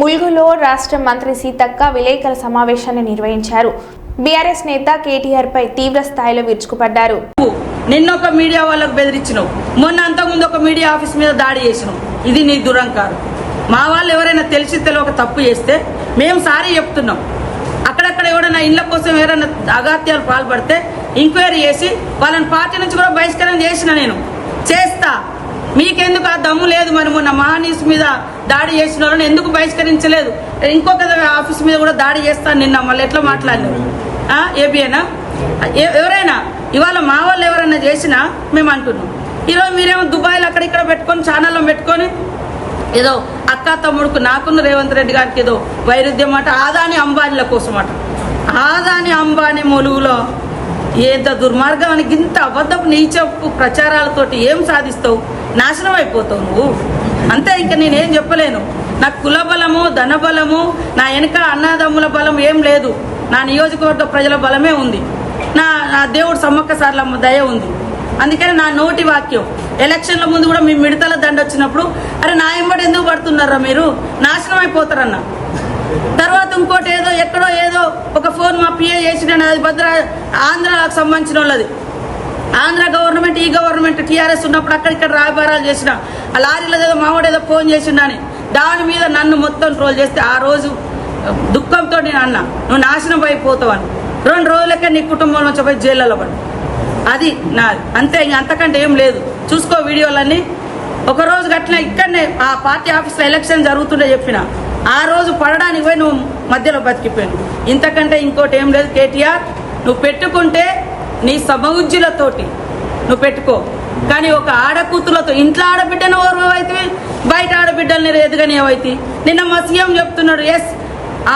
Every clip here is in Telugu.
ములుగులో రాష్ట్ర మంత్రి సీతక్క విలేకరుల సమావేశాన్ని నిర్వహించారు. బీఆర్ఎస్ నేత కేటీఆర్ పై తీవ్ర స్థాయిలో విరుచుకుపడ్డారు. నిన్న ఒక మీడియా వాళ్ళకు బెదిరించినావు మొన్న అంతకుముందు ఒక మీడియా ఆఫీస్ మీద దాడి చేసినావు ఇది నీ దురంకారం. మా వాళ్ళు ఎవరైనా తెలిసి తెలియక తప్పు చేస్తే మేము సారీ చెప్తున్నాం. అక్కడక్కడ ఎవరైనా ఇళ్ళ కోసం ఎవరైనా అగాత్యాలు పాల్పడితే ఎంక్వైరీ చేసి వాళ్ళని పార్టీ నుంచి కూడా బహిష్కరణ చేసిన నేను. చేస్తా. మీకెందుకు ఆ దమ్ము లేదు మరి మొన్న మహానీస్ మీద దాడి చేసిన వాళ్ళని ఎందుకు బహిష్కరించలేదు? ఇంకొక ఆఫీస్ మీద కూడా దాడి చేస్తాను నిన్న మళ్ళీ ఎట్లా మాట్లాడలేదు ఏబిఎనా ఎవరైనా? ఇవాళ మా వాళ్ళు ఎవరైనా చేసినా మేము అంటున్నాం. ఈరోజు మీరేమో దుబాయ్లో అక్కడ ఇక్కడ పెట్టుకొని ఛానల్లో పెట్టుకొని ఏదో అక్క తమ్ముడుకు నాకున్న రేవంత్ రెడ్డి గారికి ఏదో వైరుధ్యం అట. ఆదాని అంబానీల కోసం అట. ఆదాని అంబానీ మొలుగులో ఎంత దుర్మార్గానికి ఇంత అబద్ధపు నీచపు ప్రచారాలతోటి ఏం సాధిస్తావు? నాశనం అయిపోతావు నువ్వు. అంతే ఇంకా నేనేం చెప్పలేను. నాకు కుల బలము ధన బలము నా వెనక అన్నదమ్ముల బలం ఏం లేదు. నా నియోజకవర్గ ప్రజల బలమే ఉంది. నా నా దేవుడు సమ్మక్క సార్లమ్మ దయ ఉంది. అందుకని నా నోటి వాక్యం. ఎలక్షన్ల ముందు కూడా మీ మిడతల దండ వచ్చినప్పుడు అరే నా ఎంబడి ఎందుకు పడుతున్నారా మీరు? నాశనం అయిపోతారన్న తర్వాత ఇంకోటి ఏదో ఎక్కడో ఏదో ఒక ఫోన్ పిఏ చేసిన అది భద్ర ఆంధ్రాకు సంబంధించిన వాళ్ళది. ఆంధ్ర గవర్నమెంట్ ఈ గవర్నమెంట్ టీఆర్ఎస్ ఉన్నప్పుడు అక్కడిక్కడ రాయబారాలు చేసిన. ఆ లారీలో ఏదో మావాడు ఏదో ఫోన్ చేసిండని. దాని మీద నన్ను మొత్తం ట్రోల్ చేస్తే ఆ రోజు దుఃఖంతో నేను అన్నా నువ్వు నాశనం అయిపోతావని. రెండు రోజులకే నీ కుటుంబంలో నుంచి పోయి జైల్లో పడి. అది నాది. అంతే ఇంక అంతకంటే ఏం లేదు. చూసుకో వీడియోలన్నీ. ఒకరోజు గట్ల ఇక్కడనే ఆ పార్టీ ఆఫీస్లో ఎలక్షన్ జరుగుతుండే చెప్పిన. ఆ రోజు పడడానికి పోయి నువ్వు మధ్యలో బతికిపోయాను ఇంతకంటే ఇంకోటి ఏం లేదు కేటీఆర్ నువ్వు పెట్టుకుంటే నీ సమవుజ్జులతోటి నువ్వు పెట్టుకో. కానీ ఒక ఆడకూతులతో ఇంట్లో ఆడబిడ్డను ఓర్వైతే బయట ఆడబిడ్డల్ని ఎదుగని ఏవైతే నిన్న మా సీఎం చెప్తున్నాడు ఎస్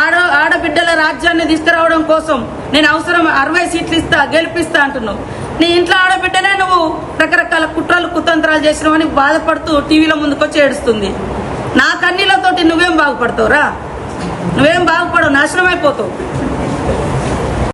ఆడ ఆడబిడ్డల రాజ్యాన్ని తీసుకురావడం కోసం నేను అవసరం అరవై సీట్లు ఇస్తా గెలిపిస్తా అంటున్నావు. నీ ఇంట్లో ఆడబిడ్డనే నువ్వు రకరకాల కుట్రలు కుతంత్రాలు చేసినావని బాధపడుతూ టీవీలో ముందుకొచ్చి ఏడుస్తుంది. నా కన్నీళ్ళతోటి నువ్వేం బాగుపడతావురా? నువ్వేం బాగుపడవు నాశనం అయిపోతావు